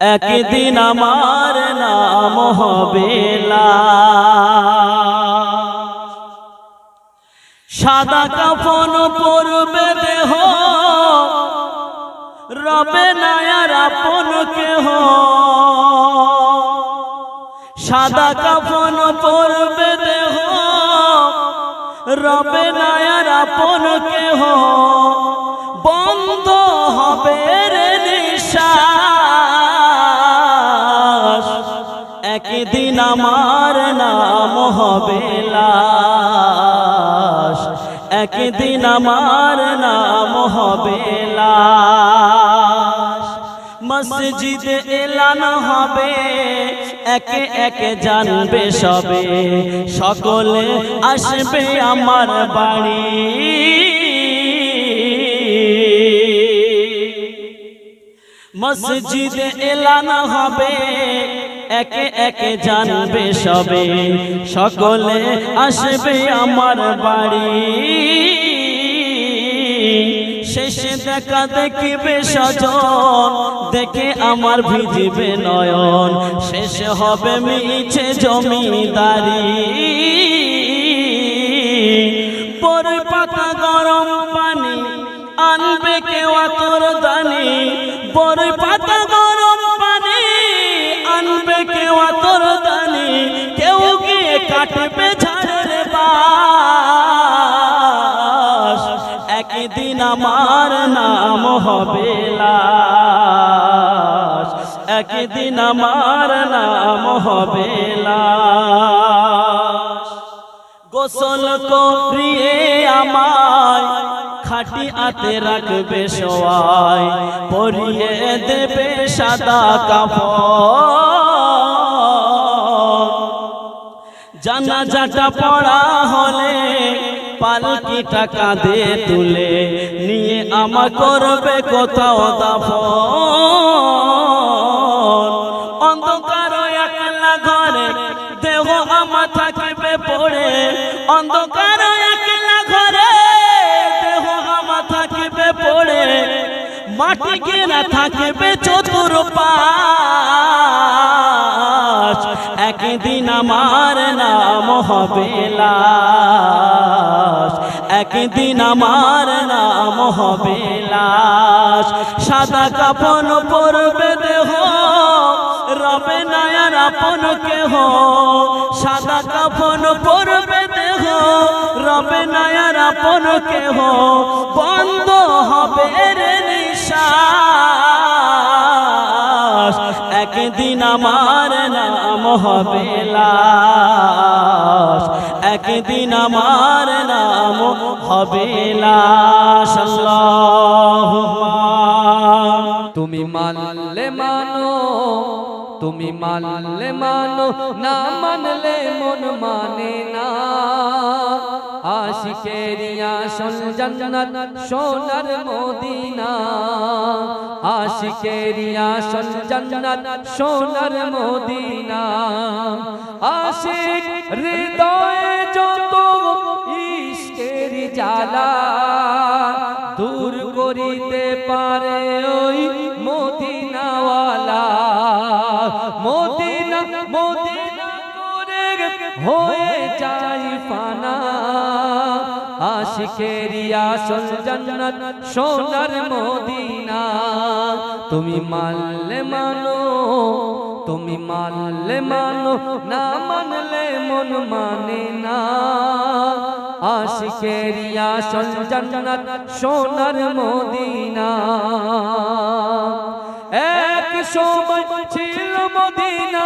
একদিন আমার নাম হবে সাদা কাফন পরবে দেহ। রবে নায়ার আপন কেহ। সাদা কাফন পরবে দেহ। রবে নায়ার আপন কেহ। একদিন আমার নাম হবে লাশ। একদিন আমার নাম হবে লাশ। মসজিদ এলান হবে, একে একে জানবে সবে। সকলে আসবে আমার বাড়ি। মসজিদ এলান হবে একে একে জানবে সবে। সকলে আসবে আমার বাড়ি। শেষে দেখা দেখিবে সজন দেখে আমার ভিজিবে নয়ন। শেষ হবে মিছে জমিদারি। পরে পাতা গরম পানি আনবে কেউ তোর দানি। বাস একদিন আমার নাম হবে লাশ, একদিন আমার নাম হবে লাশ। গোসল করিয়ে আমায় খাটি আতে রাখবে সবাই, পরিয়ে দেবে সাদা কাপড়। জানাজাটা পড়া হলে পালকিটা কাঁধে তুলে নিয়ে আমা করবে কোথাও দাফন। অন্ধকার একলা ঘরে দেহ আমা থাকবে পড়ে। অন্ধকার একলা ঘরে দেহ আমা থাকবে পড়ে। মাটি কেনা থাকবে চতুর পাশ একদিন আমার নাম হবে লাশ। একদিন আমার নাম হবে লাশ। সাদা কাপন পরবে দেহ, রবে নায়ার আপন কেহ। সাদা কাপন পরবে দেহ, রবে নায়ার আপন কেহ। বন্ধ হবে রে নিঃশ্বাস। একদিন আমার নাম হবে লাশ একদিন আমার নাম হবে লাশ তুমি মানলে মানো, তুমি মানলে মানো, না মানলে মন মানে না। আশিকেরিয়া সোনার মদিনা। আশিকেরিয়া শোন জান্নাত সোনার মদিনা। আশিক হৃদয়ে যত ইশকের জ্বালা দূর করিতে পারে ওই মদিনাওয়ালা। মদিনা মদিনা করে হয়ে যাই ফানা। আশিকেরিয়া আসল জান্নাত সোনার মদিনা। তুমি মানলে মানো, তুমি মানলে মানো, না মানলে মন মানে না। আশিকেরিয়া আসল জান্নাত সোনার মদিনা। এক সময় ছিল মদিনা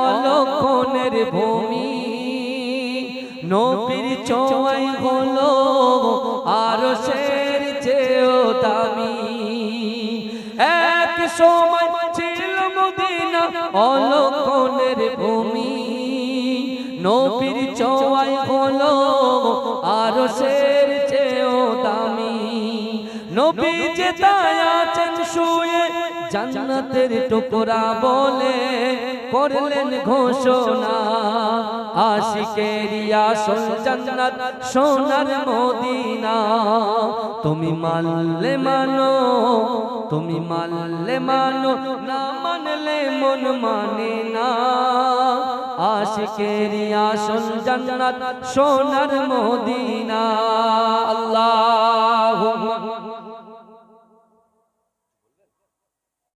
অলক্ষণের ভূমি। নবীর চোয়াই হলো আর শের চেয়েও দামি। এক সময় ছিল মদিনা অলক্ষণের ভূমি। নবীর চোয়াই হলো আর শের চেয়েও দামি। নবী যে তাই আছেন শুয়ে জান্নাতের টুকরা বলে করলেন ঘোষণা। আশিকেরিয়া সোন জান্নাত সোনার মদিনা। তুমি মানলে মানো, তুমি মানলে মানো, না মানলে মন মানে না। আশিকের আসল জান্নাত সোনার মদিনা। আল্লাহ